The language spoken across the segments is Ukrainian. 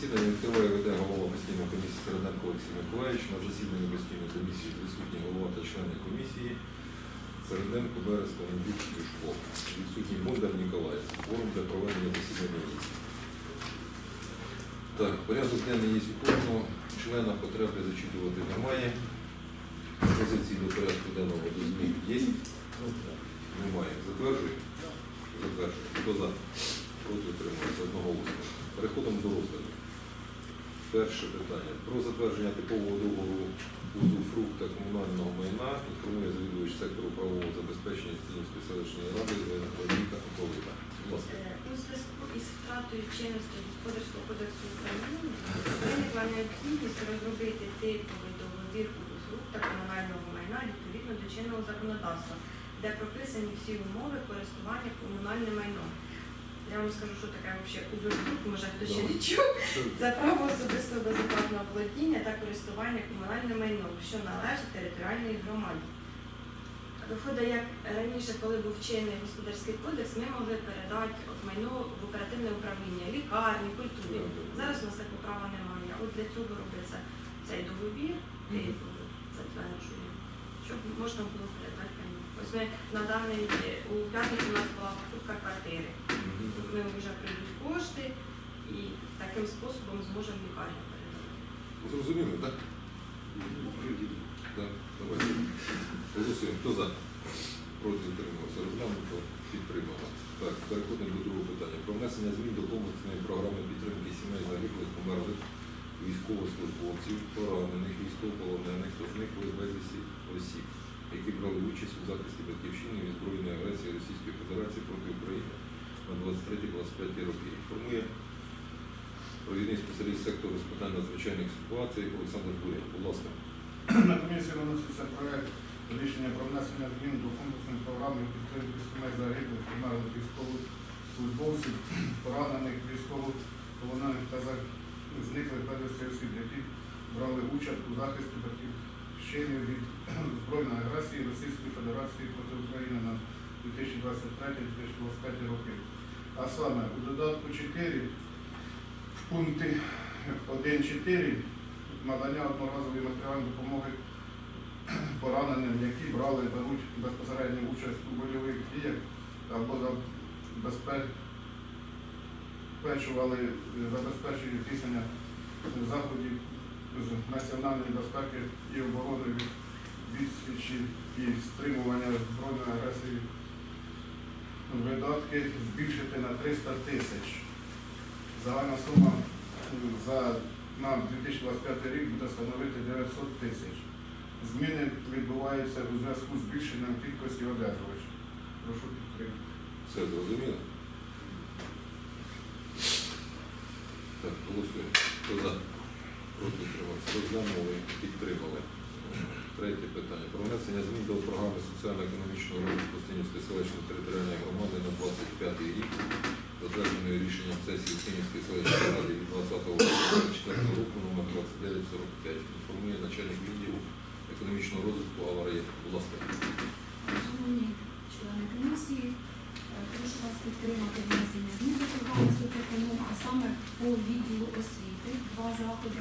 засідання відкриває веде голова постійної комісії Середенко Олексій Миколаївич. На засіданні постійної комісії присутні голова та члени комісії Середенко, Берез, Кононбюк, Юшко. Відсутній Бондар Ніколаєв. Форум для проведення засідання є. Так, порядок денний є у кожного. Члена потреби зачитувати немає. Позиції до порядку денного до змін є? Немає. Затверджує? Затверджує. Хто за? Проти утримується одноголосно. Переходимо до розгляду. Перше питання. Про затвердження типового договору узуфрукта комунального майна інформує завідувач сектору правового забезпечення Стінівської селищної ради Воєнна Анатоліна. Будь. Е, У зв'язку із втратою чинності Господарського кодексу України виникла необхідність розробити типовий договір та комунального майна відповідно до чинного законодавства, де прописані всі умови користування комунальним майном. Я вам скажу, що таке взагалі узурпрук, може хтось ще не чув. Це право особистого безоплатного володіння та користування комунальним майном, що належить територіальній громаді. Виходить, як раніше, коли був чинний господарський кодекс, ми могли передати от майно в оперативне управління, лікарні, культурі. Зараз у нас такого права немає. От для цього робиться цей договір, затверджує, щоб можна було передати майно. Ось ми на даний у п'ятницю у нас була покупка квартири. Ми вже прийдуть кошти і таким способом зможемо лікарню передати. Зрозуміло, так? Так, давайте. Голосуємо. Хто за? Проти утримався. Розглянуто підтримано. Так, переходимо до другого питання. Про внесення змін до комплексної програми підтримки сімей загиблих померлих військовослужбовців, поранених, військовополонених та зниклих безвісті осіб, які брали участь у захисті батьківщини від збройної агресії Російської Федерації проти України на 23-25 роки. Інформує провідний спеціаліст сектору з питань надзвичайних ситуацій Олександр Буряк. Будь ласка. На комісії виноситься проект рішення про внесення змін до комплексної програми підтримки сімей загиблих померлих військовослужбовців, поранених військовополонених та за- зниклих безвісти осіб, які брали участь у захисті батьківщини від збройної агресії Російської Федерації проти України на 2023-2025 роки. А саме у додатку 4 в пункті 1.4 надання одноразової матеріальної допомоги пораненим, які брали, беруть безпосередню участь у бойових діях або забезпечували, забезпечують здійснення заходів з національної безпеки і оборони від відсічі і стримування збройної агресії. Видатки збільшити на 300 тисяч. Загальна сума за на 2025 рік буде становити 900 тисяч. Зміни відбуваються у зв'язку з збільшенням кількості одержувачів. Прошу підтримати. Все зрозуміло? Так, голосуємо. Хто за? Проти утримався. Розглянули, підтримали. Третє питання. Про внесення змін до програми соціально-економічного розвитку Стинівської селищної територіальної громади на 25 рік, затвердженої рішенням сесії Стинівської селищної ради від 20.04 року номер 2945. Інформує начальник відділу економічного розвитку Аварія. Будь ласка. Шановні члени комісії, е, прошу вас підтримати внесення змін до програми соцеконом, а саме по відділу освіти два заходи.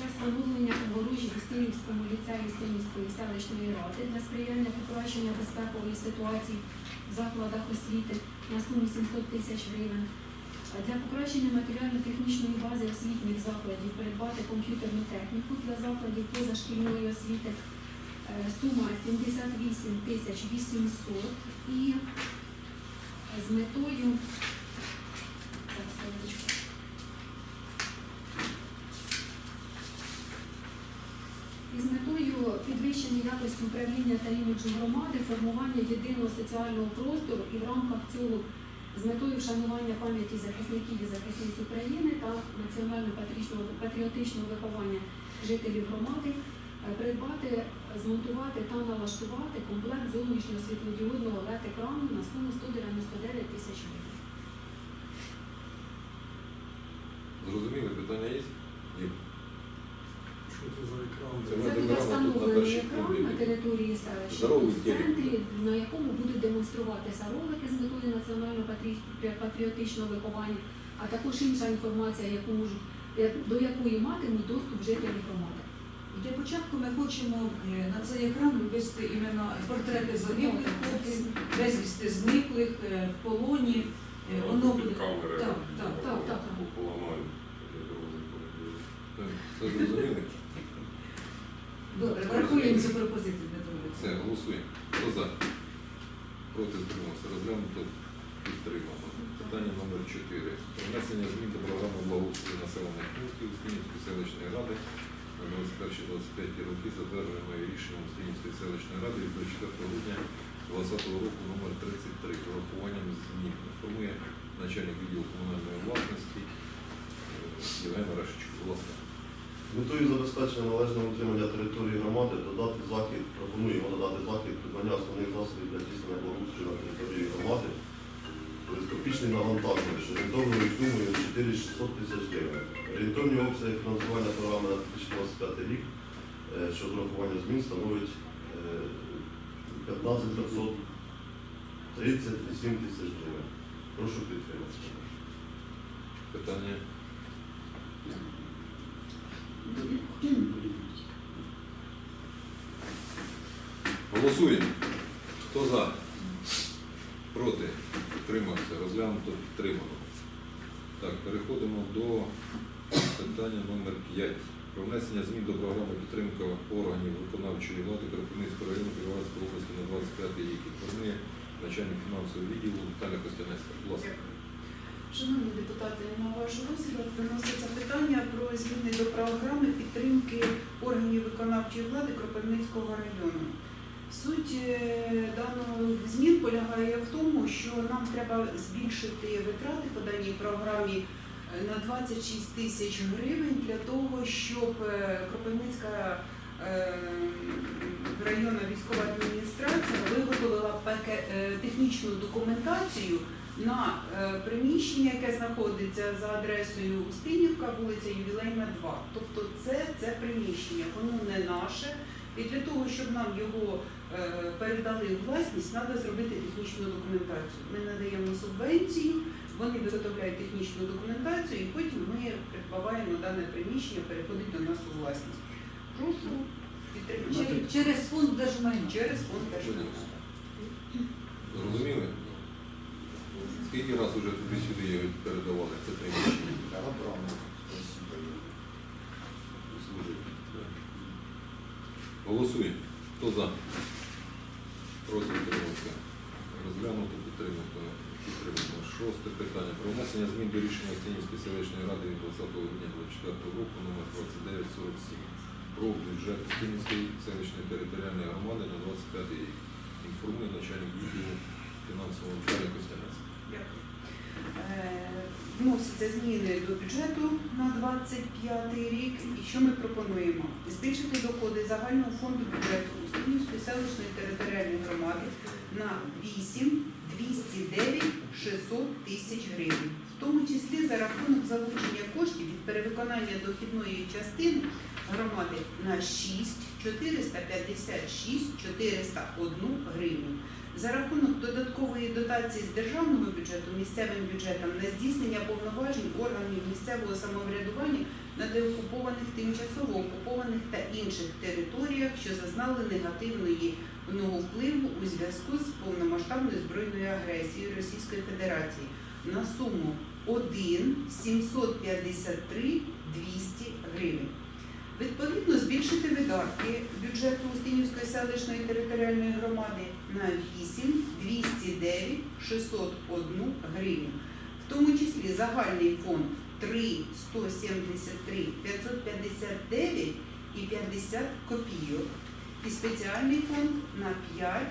Це встановлення огорожі в Стинівському ліцеї Стинівської селищної ради для сприяння покращення безпекової ситуації в закладах освіти на сумі 700 тисяч гривень. Для покращення матеріально-технічної бази освітніх закладів придбати комп'ютерну техніку для закладів позашкільної освіти. Е, Сума 78 тисяч 800 і з метою зараз, хвилиночку. І з метою підвищення якості управління та іміджу громади, формування єдиного соціального простору і в рамках цього з метою вшанування пам'яті захисників і захисниць України та національно-патріотичного виховання жителів громади е, придбати, змонтувати та налаштувати комплект зовнішнього світлодіодного LED-екрану на суму 199 тисяч гривень. Зрозуміли, питання є? Є. Що це за екран? Це Це тут на першій екран на території селища Здоровий в центрі, на якому будуть демонструватися ролики з метою національно-патріотичного виховання, а також інша інформація, яку можуть до якої матимуть доступ жителі громади. Для початку ми хочемо е, на цей екран вивести імена портрети загиблих хлопців, безвісти зниклих, е, в полоні. Е, Воно буде камери. так, так, так, так, так. Поламаємо. Так, Все зрозуміли? добре. Врахуємо цю пропозицію Дмитро Все, Олексійович. Голосуємо. Хто за? Проти утримався. Розглянуто підтримано. Питання номер 4. Про внесення змін до програми благоустрою населених пунктів Устинівської селищної ради на 21-25 роки, затвердженої рішенням Устинівської селищної ради від 24 грудня 2020 року номер 33 з урахуванням змін. Інформує начальник відділу комунальної власності е, Євген Рашичко. Будь ласка. З метою забезпечення належного утримання території громади додати захід, пропонуємо додати захід придбання основних засобів для здійснення благоустрою на території громади. Телескопічний навантажувач орієнтовною сумою 4600 тисяч гривень. Орієнтовні обсяги фінансування програми на 2025 рік е, щодо врахування змін становить е, 15 538 тисяч гривень. Прошу підтримати. Питання. Голосуємо. Хто за? Проти? Підтримався. Розглянуто підтримано. Так, переходимо до питання номер 5. Про внесення змін до програми підтримки органів виконавчої влади Кропивницького району Кіровоградської області на 25 рік. Інформує начальник фінансового відділу Наталя Костянецька. Будь ласка. Шановні депутати, на ваш розгляд виноситься питання про зміни до програми підтримки органів виконавчої влади Кропивницького району. Суть е, даної змін полягає в тому, що нам треба збільшити витрати по даній програмі е, на 26 тисяч гривень для того, щоб е, Кропивницька районна військова адміністрація виготовила технічну документацію на е, приміщення, яке знаходиться за адресою Устинівка, вулиця Ювілейна, 2. Тобто це, це приміщення, воно не наше. І для того, щоб нам його е, передали у власність, треба зробити технічну документацію. Ми надаємо субвенцію, вони виготовляють технічну документацію, і потім ми придбаваємо дане приміщення, переходить до нас у власність. Прошу підтримати Через- Через фонд держмайна. через фонд держмайна. Зрозуміли? Скільки раз уже туди-сюди його передавали? Це приміщення? Служить. Голосуємо. Хто за? Проти утримався. Розглянуто підтримано. Підтримано. Шосте питання. Про внесення змін до рішення Остинівської селищної ради від 20 грудня 2024 року номер 2947 про бюджет Остинівської селищної територіальної громади на 25 рік. Інформує начальник відділу фінансового Віталія Костянець. Е, Вносяться зміни до бюджету на 25 рік. І що ми пропонуємо? Збільшити доходи загального фонду бюджету Устинівської селищної територіальної громади на 8 209 600 тисяч гривень. В тому числі за рахунок залучення коштів від перевиконання дохідної частини громади на 6 456 401 гривню. За рахунок додаткової дотації з державного бюджету місцевим бюджетам на здійснення повноважень органів місцевого самоврядування на деокупованих, тимчасово окупованих та інших територіях, що зазнали негативної впливу у зв'язку з повномасштабною збройною агресією Російської Федерації на суму 1 753 200 гривень. Відповідно, збільшити видатки бюджету Устинівської селищної територіальної громади на 8 209 601 гривню. В тому числі загальний фонд 3 173 559 і 50 копійок. І спеціальний фонд на 5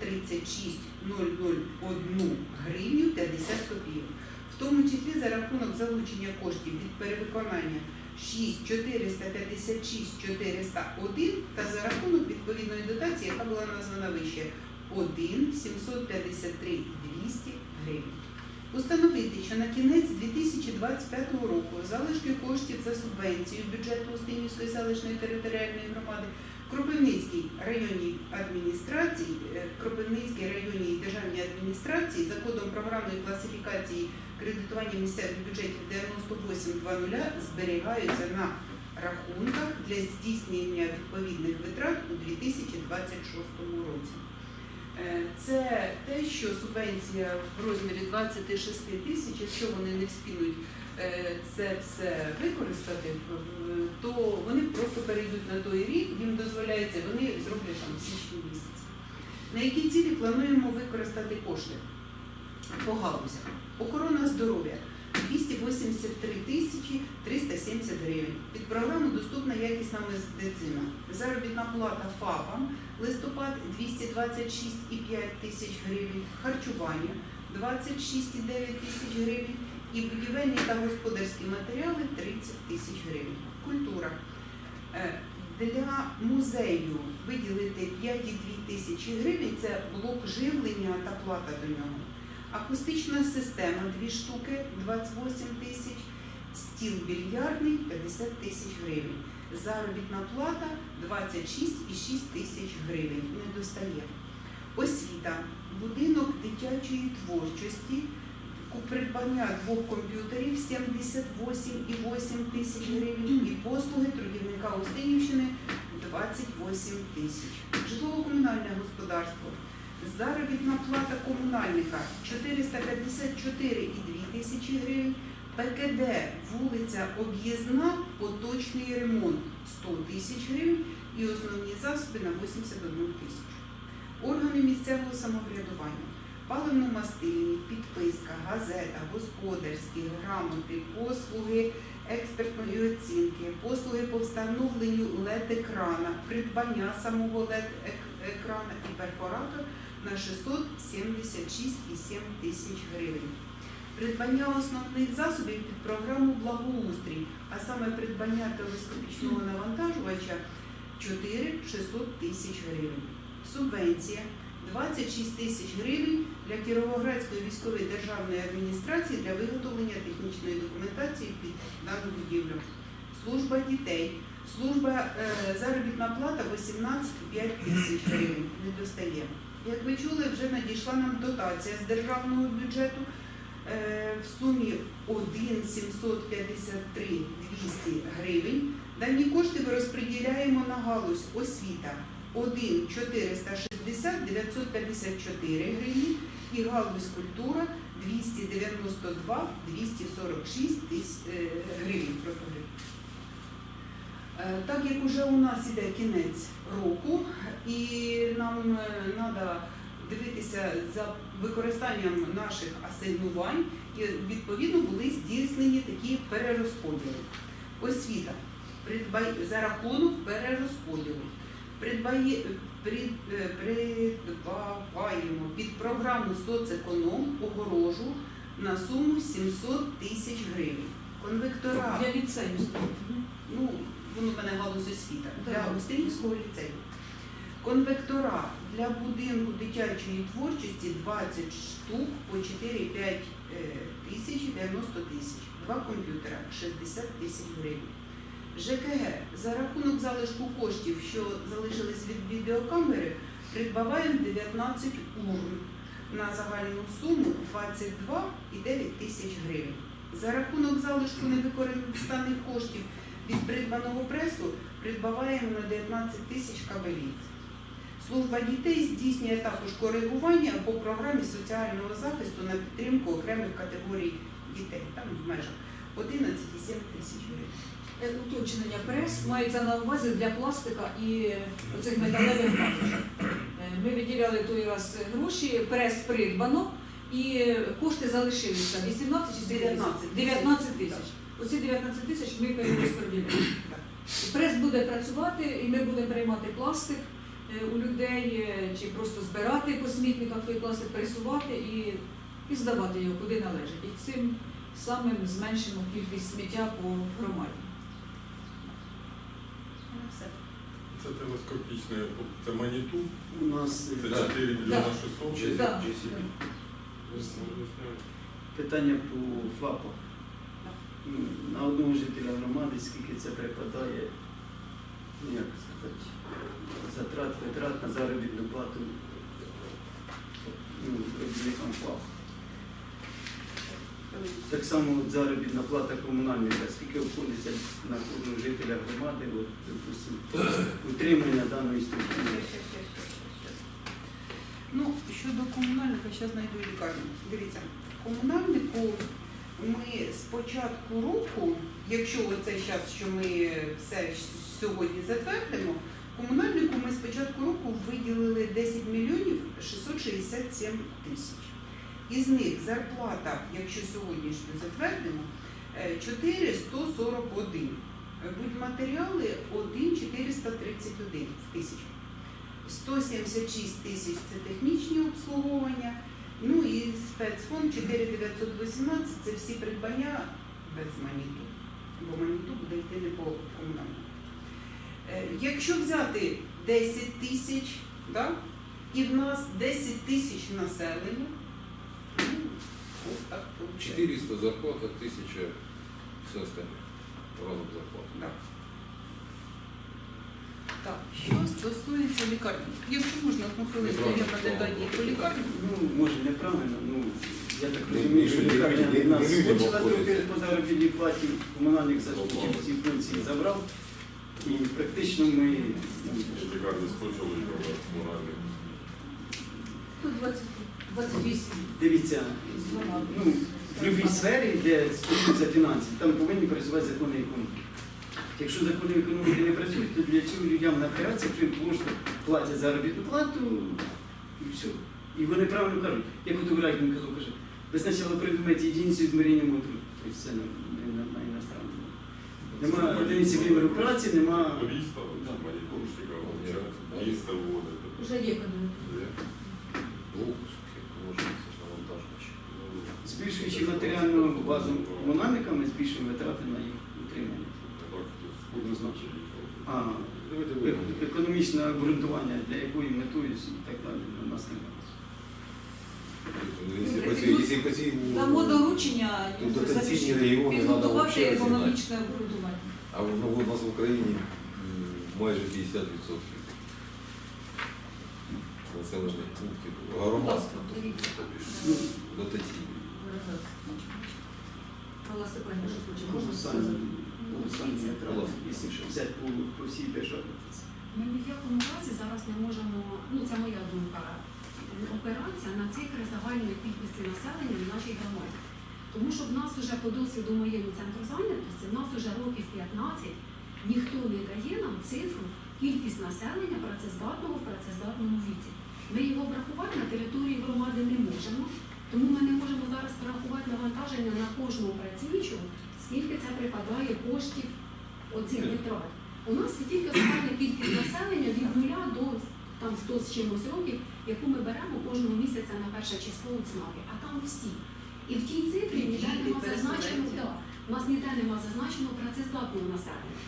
036 001 гривню 50 копійок. В тому числі за рахунок залучення коштів від перевиконання 6 456 401 та за рахунок відповідної дотації, яка була названа вище 1 753 200 гривень. Установити, що на кінець 2025 року залишки коштів за субвенцію бюджету Устинівської селищної територіальної громади Кропивницькій районній адміністрації, е, Кропивницькій районній державній адміністрації за кодом програмної класифікації кредитування місцевих бюджетів 9820 зберігаються на рахунках для здійснення відповідних витрат у 2026 році. Е, Це те, що субвенція в розмірі 26 тисяч, якщо вони не вспінуть е, це все використати, е, то вони просто перейдуть на той рік, їм дозволяється, вони зроблять там січні місяці. На які цілі плануємо використати кошти по галузях? Охорона здоров'я 283 тисячі 370 гривень. Під програму доступна якісна медицина. Заробітна плата ФАПам листопад 226,5 тисяч гривень, харчування 26,9 тисяч гривень і будівельні та господарські матеріали 30 тисяч гривень. Культура. Е, Для музею виділити 5,2 тисячі гривень це блок живлення та плата до нього. Акустична система 2 штуки 28 тисяч, стіл більярдний 50 тисяч гривень. Заробітна плата 26,6 тисяч гривень. Не достає. Освіта, будинок дитячої творчості, придбання двох комп'ютерів 78,8 тисяч гривень і послуги трудівника Устинівщини 28 тисяч. Житлово-комунальне господарство. Заробітна плата комунальника 454,2 тисячі гривень. ПКД вулиця Об'їзна, поточний ремонт 100 тисяч гривень і основні засоби на 81 тисячу. Органи місцевого самоврядування, паливно-мастильні, підписка, газета, господарські, грамоти, послуги експертної оцінки, послуги по встановленню LED-екрана, придбання самого LED-екрана і перфоратор на 676,7 тисяч гривень. Придбання основних засобів під програму благоустрій, а саме придбання телескопічного навантажувача 4 600 тисяч гривень. Субвенція 26 тисяч гривень для Кіровоградської військової державної адміністрації для виготовлення технічної документації під дану будівлю. Служба дітей. Служба е, заробітна плата 18,5 тисяч гривень. Не достає. Як ви чули, вже надійшла нам дотація з державного бюджету в сумі 1 753 200 гривень. Дані кошти ми розподіляємо на галузь освіта 1 460 954 гривні і галузь культура 292 246 е, гривень. Е, Так як уже у нас іде кінець року, і нам треба дивитися за використанням наших асигнувань, і відповідно були здійснені такі перерозподіли. Освіта за рахунок перерозподілу. Придбає, прид, е, придбаваємо під програму соцеконом огорожу на суму 700 тисяч гривень. Конвектора Для ліцею. ну, воно мене галузь освіта, для Так. Ліцею. Конвектора для будинку дитячої творчості 20 штук по 4-5 тисяч 90 тисяч. Два комп'ютера 60 тисяч гривень. ЖКГ за рахунок залишку коштів, що залишились від відеокамери, придбаваємо 19 урн на загальну суму 22,9 тисяч гривень. За рахунок залишку невикористаних коштів від придбаного пресу придбаваємо на 19 тисяч кабелів. Служба дітей здійснює також коригування по програмі соціального захисту на підтримку окремих категорій дітей, там в межах 11,7 тисяч гривень. Е, Уточнення прес мається на увазі для пластика і оцих металевих карточок. Е, Ми виділяли той раз гроші, прес придбано і кошти залишилися 18 чи скільки? 19. 19 тисяч. Оці 19 тисяч ми перерозподілили. Прес буде працювати і ми будемо приймати пластик у людей е, чи просто збирати по смітниках той пластик, пресувати і, і здавати його куди належить. І цим самим зменшимо кількість сміття по громаді. Все. Це телескопічне, це маніту, У нас це е, 4 мільйона 600. Чи- Да. питання по ФАПах. Ну, На одного жителя громади, скільки це припадає, ну як сказати, затрат, витрат на заробітну плату ну, працівникам ФАП. Так само от заробітна плата комунальника, скільки обходиться на кожного жителя громади, от, допустим, утримання даної структури. Ну, щодо комунальника, зараз знайду лікарню. Дивіться, комунальнику ми з початку року, якщо оце зараз, що ми все сьогодні затвердимо, комунальнику ми з початку року виділили 10 мільйонів 667 тисяч. Із них зарплата, якщо сьогоднішню затвердимо, е, 4141. Будматеріали 1,431 в тисячу. 176 тисяч це технічні обслуговування. Ну і спецфонд 4918 це всі придбання без маніту. Бо маніту буде йти не по комунальному. Е, Якщо взяти 10 тисяч, да, і в нас 10 тисяч населення, ну, так виходить. 400 зарплата, 1000 все остальне. Разом зарплата. Да. Так, що стосується лікарні. Якщо можна, одну хвилинку я надаю по лікарні. Ну, може неправильно, ну я так розумію, що лікарня не- в нас скочила трохи по заробітній платі, комунальник заскочив всі функції забрав. І практично ми. Тут 28. дивіться, ну, в будь-якій сфері, де стосується фінансів, там повинні працювати закони економіки. Якщо закони економіки не працюють, то для цього людям напиратися, якщо їм просто платять заробітну плату, і все. І вони правильно кажуть, як от Урак він казав, каже, ви спочатку придумайте єдиницю ізмірення мотру. Тобто це на, на, на іностранному. Нема одиниці виміру праці, нема. Туриста, Да. моніторщика, міста вводити. Вже є економіка. Навантажувач. Збільшуючи матеріальну базу комунальниками, збільшуємо витрати на їх утримання. Однозначно. А Давайте вийдемо. економічне обґрунтування, для якої метою і так далі у нас немає. Якщо по цій- Якщо по цій Дамо доручення Тут дотаційні регіони треба підготувати взагалі економічне обґрунтування. А воно у нас в Україні майже 50% населених пунктів громад Ну, дотаційні. Можна ну, взяти по, по всій державі. то Ми ні в якому разі зараз не можемо, ну це моя думка, опиратися на цифри загальної кількості населення в нашій громаді. Тому що в нас вже по досвіду моєму центру зайнятості, в нас вже років 15 ніхто не дає нам цифру кількість населення працездатного в працездатному віці. Ми його врахувати на території громади не можемо, тому ми не можемо зараз порахувати навантаження на кожного працюючого, скільки це припадає коштів оцих витрат. У нас тільки загальна кількість населення від нуля до там 100 з чимось років, яку ми беремо кожного місяця на перше число у ЦНАПі, а там всі. І в тій цифрі ніде нема зазначено, да, у нас ніде нема зазначено працездатного населення.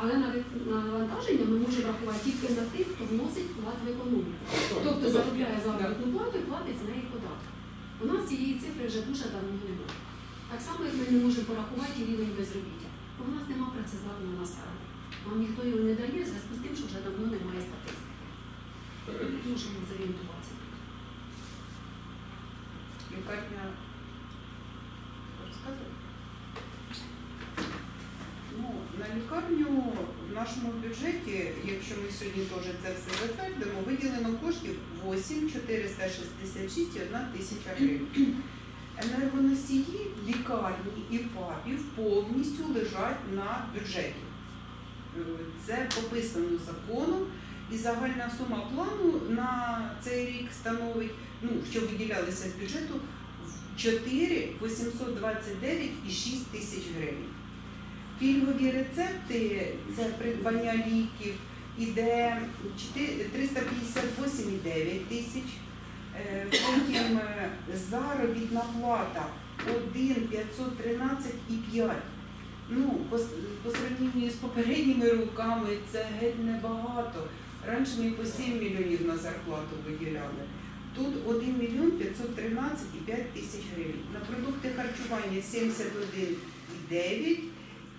Але на навантаження ми можемо рахувати тільки на тих, хто вносить вклад в економіку. Тобто заробляє заробітну плату і платить з неї податки. У нас цієї цифри вже дуже давно немає. Так само, як ми не можемо порахувати рівень безробіття. Бо в нас немає працездатного населення. Нам ніхто його не дає в зв'язку з тим, що вже давно немає статистики. Ми не можемо зорієнтуватися. Лікарня розказує? Ну, на лікарню в нашому бюджеті, якщо ми сьогодні теж це все затвердимо, виділено коштів 8 466 і 1 тисяча гривень. Енергоносії лікарні і ФАПів повністю лежать на бюджеті. Е, Це пописано законом, і загальна сума плану на цей рік становить ну, що виділялися з бюджету, в 4 829 і 6 тисяч гривень. Пільгові рецепти це придбання ліків, іде 358,9 тисяч. Е, Потім е, заробітна плата 1 513 і 5. Ну, по, по сравненню з попередніми роками це геть небагато. Раніше ми по 7 мільйонів на зарплату виділяли. Тут 1 мільйон 513 і 5 тисяч гривень. На продукти харчування 71,9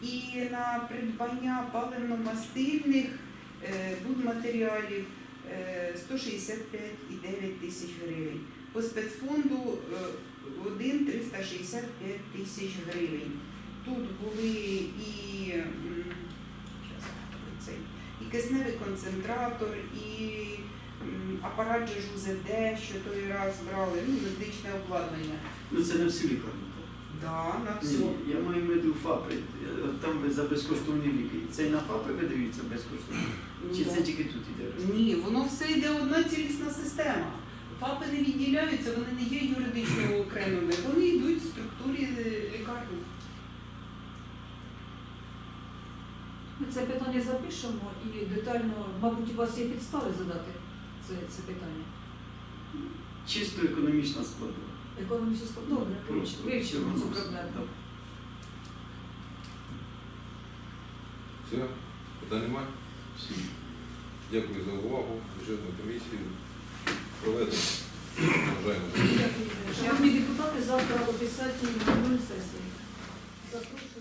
і на придбання паливно-мастильних е, будматеріалів е, 165,9 тисяч гривень. По спецфонду е, один 365 тисяч гривень. Тут були і кисневий концентратор, і апарат же ж УЗД, що той раз брали, ну, медичне обладнання. Ну це не всю лікарню. так? Да, на все. Ні, я маю ФАПи. Е, Там за безкоштовні ліки. Це на ФАПи видаються безкоштовно? Чи це тільки тут іде? Ні, воно все йде одна цілісна система. ФАПи не відділяються, вони не є юридично окремими, вони йдуть в структурі е, лікарні. Ми це питання запишемо і детально, мабуть, у вас є підстави задати це, це питання. Чисто економічна складова. Економічно добре, Просто вивчимо цю проблему. Все? Питань немає? Дякую за увагу. Бюджетну комісію проведено. Шановні депутати, завтра о 10 сесії. Запрошую.